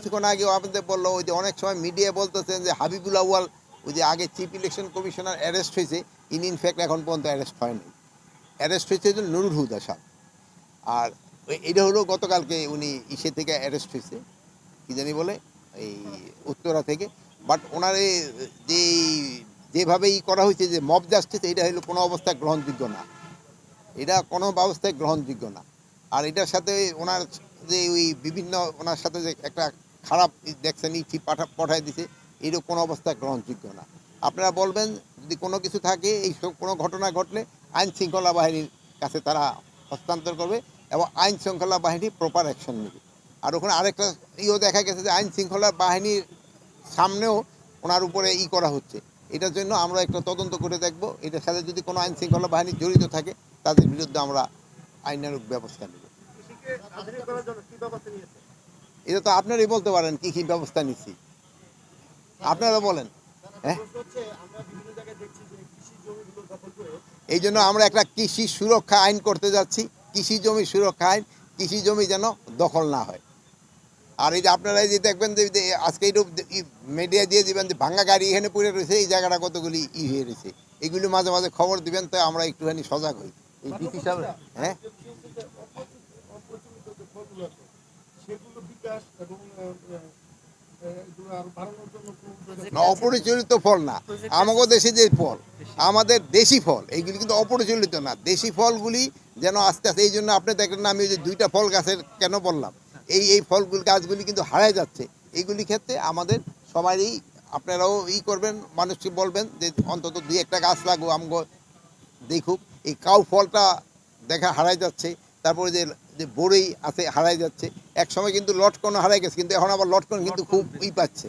কিছুক্ষণ আগে আপনাদের বলল, ওই যে অনেক সময় মিডিয়া বলতেছেন যে হাবিবুল আউয়াল, ওই যে আগে চিফ ইলেকশন কমিশনার অ্যারেস্ট হয়েছে ইন ইনফ্যাক্ট এখন পর্যন্ত অ্যারেস্ট হয়নি। অ্যারেস্ট হয়েছে নুরুল হুদা সাহেব। আর এটা হলো গতকালকে উনি ইসে থেকে অ্যারেস্ট হয়েছে, কি জানি বলে, এই উত্তরা থেকে। বাট ওনার যে যেভাবে ই করা হয়েছে যে মব জাস্টিস এটা হলো কোনো অবস্থায় গ্রহণযোগ্য না। এটা কোনো ব্যবস্থায় গ্রহণযোগ্য না। আর এটার সাথে ওনার যে ওই বিভিন্ন, ওনার সাথে যে একটা খারাপ দেখছেন ইটি পাঠা, পাঠায় দিছে এরও কোনো অবস্থা গ্রহণযোগ্য না। আপনারা বলবেন, যদি কোনো কিছু থাকে, এই কোনো ঘটনা ঘটলে আইন শৃঙ্খলা বাহিনীর কাছে তারা হস্তান্তর করবে এবং আইন শৃঙ্খলা বাহিনী প্রপার অ্যাকশন নেবে। আর ওখানে আরেকটা ইও দেখা গেছে যে, আইন শৃঙ্খলা বাহিনীর সামনেও ওনার উপরে ই করা হচ্ছে। এটার জন্য আমরা একটা তদন্ত করে দেখব। এটার সাথে যদি কোনো আইন শৃঙ্খলা বাহিনী জড়িত থাকে, তাদের বিরুদ্ধে আমরা আইনানুগ ব্যবস্থা নেব। এটা তো আপনারাই বলতে পারেন কি কি ব্যবস্থা নিচ্ছি। আপনারা বলেন। হ্যাঁ? এই জন্য আমরা একটা কৃষি সুরক্ষা আইন করতে যাচ্ছি। কৃষি জমি সুরক্ষা আইন, কৃষি জমি যেন দখল না হয়। আর এই যে আপনারা যে দেখবেন যে আজকে একটু মিডিয়া দিয়ে দিবেন যে ভাঙ্গা গাড়ি এখানে পড়ে রয়েছে, এই জায়গাটা কতগুলি ই হয়ে রয়েছে। এগুলি মাঝে মাঝে খবর দিবেন, তো আমরা একটুখানি সজাগ হই। এই হ্যাঁ অপ্রচলিত যে ফলগুলো আছে সেগুলো বিকাশ এবং আহ, আহ, এগুলো আরও বাড়ানোর জন্য কোন জায়গায়- না অপরিচালিত ফল না। আমাদের দেশে যে ফল আমাদের দেশি ফল এইগুলি কিন্তু অপরিচালিত না। দেশি ফলগুলি যেন আস্তে আস্তে এই জন্য আপনি দেখলেন আমি ওই যে দুইটা ফল গাছের কেন বললাম? এই এই ফলগুলি গাছগুলি কিন্তু হারায় যাচ্ছে। এইগুলি ক্ষেত্রে আমাদের সবারই আপনারাও ই করবেন মানুষকে বলবেন যে অন্তত দুই একটা গাছ লাগো আমগো দেখুক। এই কাউ ফলটা দেখা হারাই যাচ্ছে তারপরে যে যে বড়ই আছে হারাই যাচ্ছে। এক সময় কিন্তু লটকনও হারাই গেছে কিন্তু এখন আবার লটকন কিন্তু খুব ই পাচ্ছে।